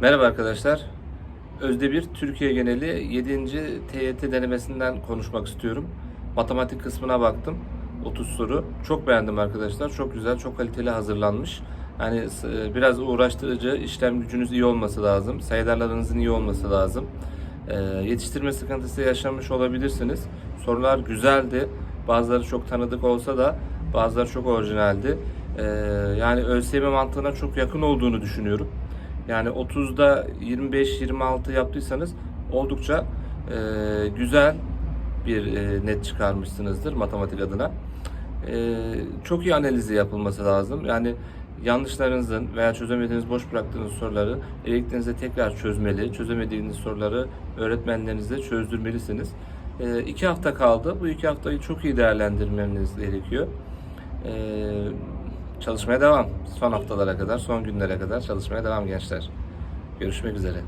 Merhaba arkadaşlar. Özde bir Türkiye geneli 7. TYT denemesinden konuşmak istiyorum. Matematik kısmına baktım. 30 soru. Çok beğendim arkadaşlar. Çok güzel, çok kaliteli hazırlanmış. Yani s- biraz uğraştırıcı, işlem gücünüz iyi olması lazım. Sayılarlarınızın iyi olması lazım. Ee, yetiştirme sıkıntısı yaşamış olabilirsiniz. Sorular güzeldi. Bazıları çok tanıdık olsa da bazıları çok orijinaldi. Ee, yani ÖSYM mantığına çok yakın olduğunu düşünüyorum. Yani 30'da 25-26 yaptıysanız oldukça e, güzel bir e, net çıkarmışsınızdır matematik adına. E, çok iyi analizi yapılması lazım. Yani yanlışlarınızın veya çözemediğiniz boş bıraktığınız soruları elektriğinizde tekrar çözmeli. Çözemediğiniz soruları öğretmenlerinize çözdürmelisiniz. E, iki hafta kaldı. Bu iki haftayı çok iyi değerlendirmeniz gerekiyor. E, çalışmaya devam. Son haftalara kadar, son günlere kadar çalışmaya devam gençler. Görüşmek üzere.